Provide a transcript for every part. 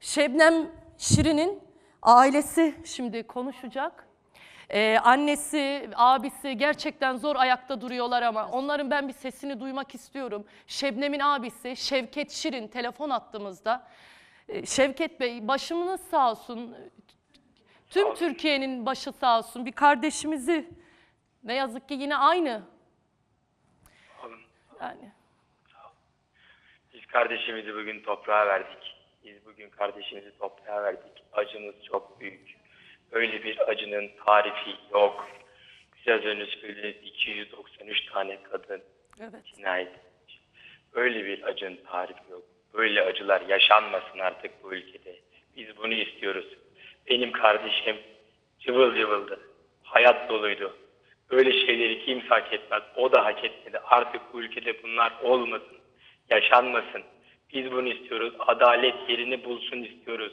Şebnem Şirin'in ailesi şimdi konuşacak. Ee, annesi, abisi gerçekten zor ayakta duruyorlar ama onların ben bir sesini duymak istiyorum. Şebnem'in abisi Şevket Şirin telefon attığımızda. Ee, Şevket Bey başımız sağ olsun. Tüm Türkiye'nin başı sağ olsun. Bir kardeşimizi ne yazık ki yine aynı. Alın. Yani Biz kardeşimizi bugün toprağa verdik. Biz bugün kardeşimizi toprağa verdik. Acımız çok büyük. Öyle bir acının tarifi yok. Biraz önce söylediğiniz 293 tane kadın evet. cinayet. Öyle bir acının tarifi yok. Böyle acılar yaşanmasın artık bu ülkede. Biz bunu istiyoruz. Benim kardeşim cıvıl cıvıldı. Hayat doluydu. Böyle şeyleri kimse hak etmez. O da hak etmedi. Artık bu ülkede bunlar olmasın. Yaşanmasın. Biz bunu istiyoruz. Adalet yerini bulsun istiyoruz.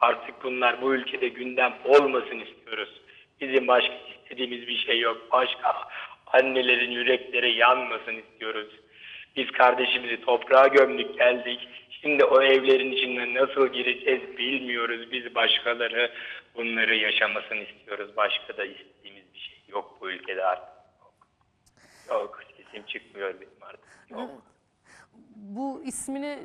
Artık bunlar bu ülkede gündem olmasın istiyoruz. Bizim başka istediğimiz bir şey yok. Başka annelerin yürekleri yanmasın istiyoruz. Biz kardeşimizi toprağa gömdük geldik. Şimdi o evlerin içinden nasıl gireceğiz bilmiyoruz. Biz başkaları bunları yaşamasını istiyoruz. Başka da istediğimiz bir şey yok bu ülkede artık. Yok. Yok. Sesim çıkmıyor benim artık. Yok. Bu ismini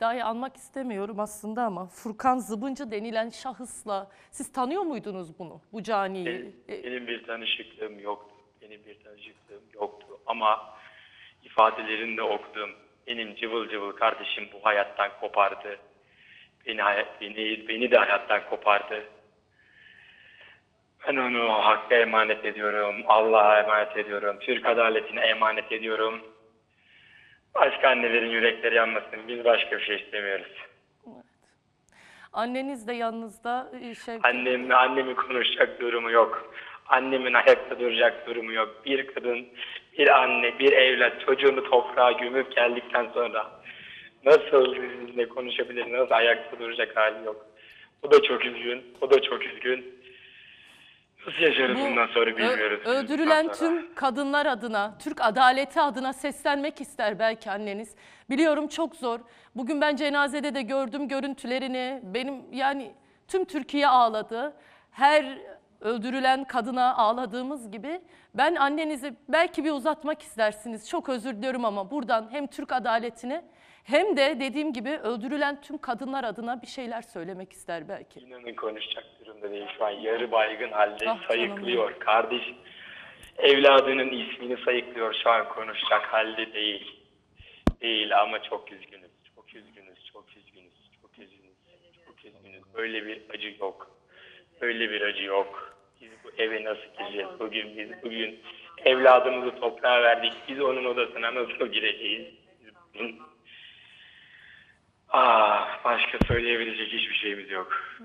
dahi almak istemiyorum aslında ama Furkan Zıbıncı denilen şahısla siz tanıyor muydunuz bunu, bu caniyi? Benim, E, benim bir tanışıklığım yoktu. Benim bir tanışıklığım yoktu. Ama ifadelerini de okudum. Benim cıvıl cıvıl kardeşim bu hayattan kopardı. Beni, beni, beni de hayattan kopardı. Ben onu hakka emanet ediyorum. Allah'a emanet ediyorum. Türk adaletine emanet ediyorum. Başka annelerin yürekleri yanmasın. Biz başka bir şey istemiyoruz. Anneniz de yanınızda e, Şevket. Annem, annemin konuşacak durumu yok. Annemin ayakta duracak durumu yok. Bir kadın, bir anne, bir evlat çocuğunu toprağa gömüp geldikten sonra nasıl sizinle konuşabilir, nasıl ayakta duracak hali yok. O da çok üzgün, o da çok üzgün. Nasıl yaşarız Bu bundan sonra ö- bilmiyoruz. biz öldürülen bundan sonra. tüm kadınlar adına, Türk adaleti adına seslenmek ister belki anneniz. Biliyorum çok zor. Bugün ben cenazede de gördüm görüntülerini. Benim yani tüm Türkiye ağladı. Her öldürülen kadına ağladığımız gibi ben annenizi belki bir uzatmak istersiniz. Çok özür diliyorum ama buradan hem Türk adaletine hem de dediğim gibi öldürülen tüm kadınlar adına bir şeyler söylemek ister belki. İnanın konuşacak durumda değil şu an. Yarı baygın halde Ah sayıklıyor. Kardeş evladının ismini sayıklıyor şu an konuşacak halde değil. Değil ama çok üzgünüz. Çok üzgünüz. Çok üzgünüz. Çok üzgünüz. Çok üzgünüz. Böyle bir acı yok. Böyle bir acı yok. Biz bu eve nasıl gireceğiz bugün? Biz bugün evladımızı toprağa verdik. Biz onun odasına nasıl gireceğiz? Biz bugün... Ah, başka söyleyebilecek hiçbir şeyimiz yok.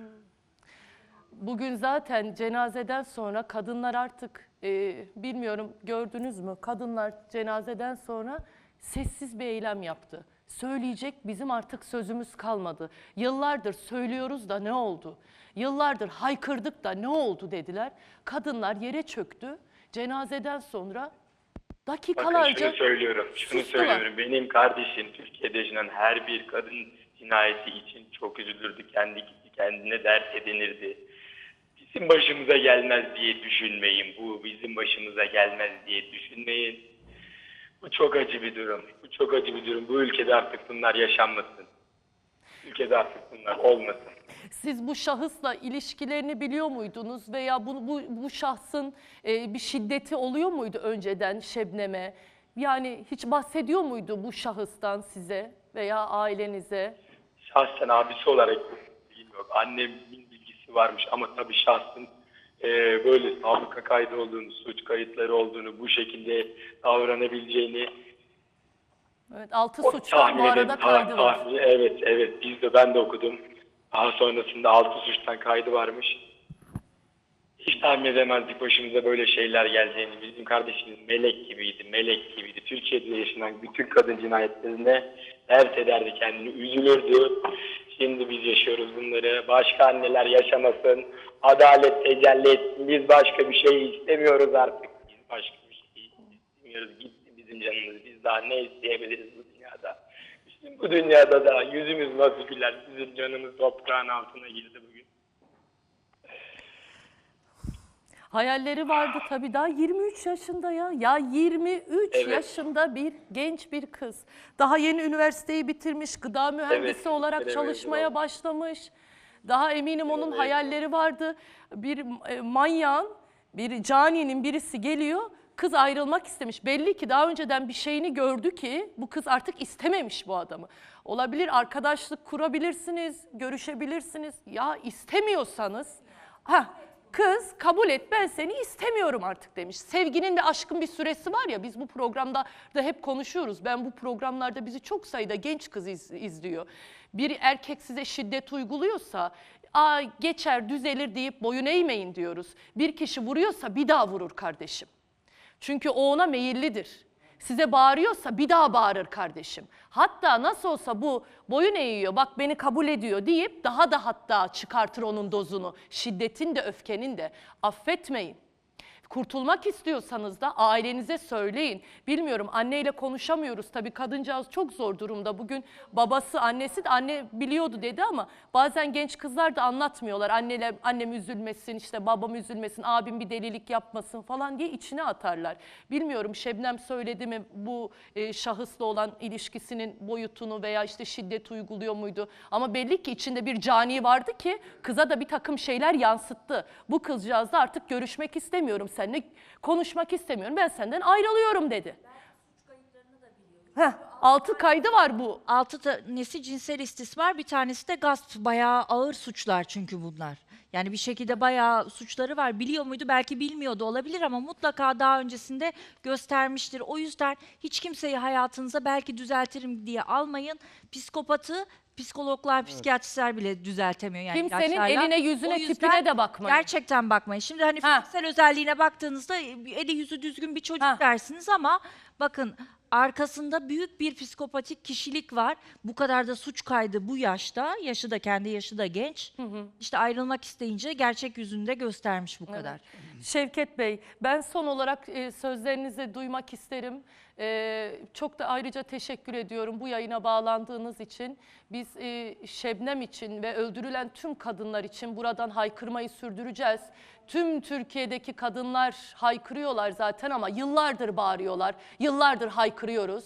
Bugün zaten cenazeden sonra kadınlar artık e, bilmiyorum gördünüz mü? Kadınlar cenazeden sonra sessiz bir eylem yaptı. Söyleyecek bizim artık sözümüz kalmadı. Yıllardır söylüyoruz da ne oldu? Yıllardır haykırdık da ne oldu dediler. Kadınlar yere çöktü. Cenazeden sonra Bakın dakikalarca şunu söylüyorum, şunu sustular. söylüyorum. Benim kardeşim Türkiye'de yaşanan her bir kadın cinayeti için çok üzülürdü. Kendi kendine dert edinirdi. Bizim başımıza gelmez diye düşünmeyin. Bu bizim başımıza gelmez diye düşünmeyin. Bu çok acı bir durum. Bu çok acı bir durum. Bu ülkede artık bunlar yaşanmasın. Ülkede artık bunlar olmasın. Siz bu şahısla ilişkilerini biliyor muydunuz veya bu, bu, bu şahsın e, bir şiddeti oluyor muydu önceden Şebnem'e? Yani hiç bahsediyor muydu bu şahıstan size veya ailenize? Şahsen abisi olarak bilmiyorum. Bilgisi varmış ama tabii şahsın e, böyle sabıka kaydı olduğunu, suç kayıtları olduğunu, bu şekilde davranabileceğini Evet, altı o suçtan bu arada edin- kaydı var. tahmin- evet, evet. Biz de ben de okudum. Daha sonrasında altı suçtan kaydı varmış. Hiç tahmin edemezdik başımıza böyle şeyler geleceğini. Bizim kardeşimiz melek gibiydi, melek gibiydi. Türkiye'de yaşanan bütün kadın cinayetlerine dert ederdi kendini, üzülürdü. Şimdi biz yaşıyoruz bunları. Başka anneler yaşamasın. Adalet tecelli etsin. Biz başka bir şey istemiyoruz artık. Biz başka bir şey istemiyoruz. Gitti bizim canımız. Biz daha ne isteyebiliriz bu dünyada? Bu dünyada da yüzümüz nasıl güler? Bizim canımız toprağın altına girdi bugün. Hayalleri vardı tabii daha 23 yaşında ya. Ya 23 Evet. yaşında bir genç bir kız. Daha yeni üniversiteyi bitirmiş, gıda mühendisi Evet, olarak evet, çalışmaya evet. başlamış. Daha eminim onun Evet. hayalleri vardı. Bir e, manyağın, bir caninin birisi geliyor. Kız ayrılmak istemiş. Belli ki daha önceden bir şeyini gördü ki bu kız artık istememiş bu adamı. Olabilir arkadaşlık kurabilirsiniz, görüşebilirsiniz. Ya istemiyorsanız ha Kız kabul et ben seni istemiyorum artık demiş. Sevginin ve aşkın bir süresi var ya biz bu programda da hep konuşuyoruz. Ben bu programlarda bizi çok sayıda genç kız iz- izliyor. Bir erkek size şiddet uyguluyorsa Aa, geçer düzelir deyip boyun eğmeyin diyoruz. Bir kişi vuruyorsa bir daha vurur kardeşim. Çünkü o ona meyillidir. Size bağırıyorsa bir daha bağırır kardeşim. Hatta nasıl olsa bu boyun eğiyor, bak beni kabul ediyor deyip daha da hatta çıkartır onun dozunu. Şiddetin de öfkenin de. Affetmeyin. Kurtulmak istiyorsanız da ailenize söyleyin. Bilmiyorum anneyle konuşamıyoruz tabii kadıncağız çok zor durumda. Bugün babası annesi de anne biliyordu dedi ama bazen genç kızlar da anlatmıyorlar. Anneler, annem üzülmesin işte babam üzülmesin abim bir delilik yapmasın falan diye içine atarlar. Bilmiyorum Şebnem söyledi mi bu e, şahısla olan ilişkisinin boyutunu veya işte şiddet uyguluyor muydu? Ama belli ki içinde bir cani vardı ki kıza da bir takım şeyler yansıttı. Bu kızcağız da artık görüşmek istemiyorum seninle, konuşmak istemiyorum ben senden ayrılıyorum dedi. Heh, altı kaydı var bu. Altı tanesi cinsel istismar, bir tanesi de gasp. Bayağı ağır suçlar çünkü bunlar. Yani bir şekilde bayağı suçları var. Biliyor muydu? Belki bilmiyordu olabilir ama mutlaka daha öncesinde göstermiştir. O yüzden hiç kimseyi hayatınıza belki düzeltirim diye almayın. Psikopatı psikologlar, psikiyatristler bile düzeltemiyor. Yani Kimsenin ilaçlarla. eline, yüzüne, O yüzden tipine de bakmayın. Gerçekten bakmayın. Şimdi hani Ha. fiziksel özelliğine baktığınızda eli yüzü düzgün bir çocuk Ha. dersiniz ama bakın arkasında büyük bir psikopatik kişilik var. Bu kadar da suç kaydı bu yaşta. Yaşı da kendi yaşı da genç. İşte ayrılmak isteyince gerçek yüzünde göstermiş bu kadar. Şevket Bey, ben son olarak e, sözlerinizi duymak isterim. E, çok da ayrıca teşekkür ediyorum bu yayına bağlandığınız için. Biz e, Şebnem için ve öldürülen tüm kadınlar için buradan haykırmayı sürdüreceğiz. Tüm Türkiye'deki kadınlar haykırıyorlar zaten ama yıllardır bağırıyorlar, yıllardır haykırıyoruz.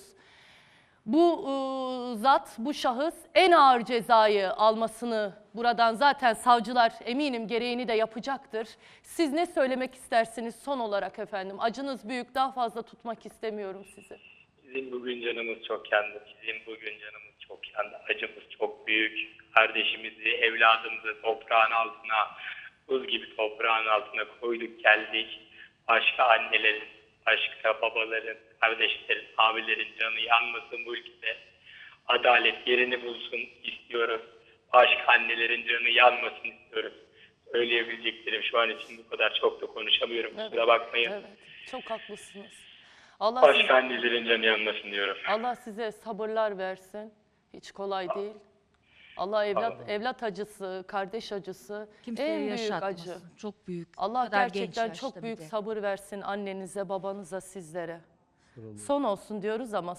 Bu e, zat, bu şahıs en ağır cezayı almasını buradan zaten savcılar eminim gereğini de yapacaktır. Siz ne söylemek istersiniz son olarak efendim? Acınız büyük, daha fazla tutmak istemiyorum sizi. Bizim bugün canımız çok yandı. Bizim bugün canımız çok yandı. Acımız çok büyük. Kardeşimizi, evladımızı toprağın altına, buz gibi toprağın altına koyduk geldik. Başka annelerin, başka babaların, kardeşlerin, abilerin canı yanmasın bu ülkede. Adalet yerini bulsun istiyoruz. Başka annelerin canı yanmasın istiyoruz. Söyleyebileceklerim şu an için bu kadar çok da konuşamıyorum. Kusura bakmayın. Evet, çok haklısınız. Allah Başka size, annelerin canı yanmasın diyorum. Allah size sabırlar versin. Hiç kolay değil. Allah evlat Amin. evlat acısı, kardeş acısı Kimseye en büyük yaşatmasın. acı. Çok büyük. Allah kadar genç gerçekten yaşta çok bir büyük de. sabır versin annenize, babanıza, sizlere. Son olsun diyoruz ama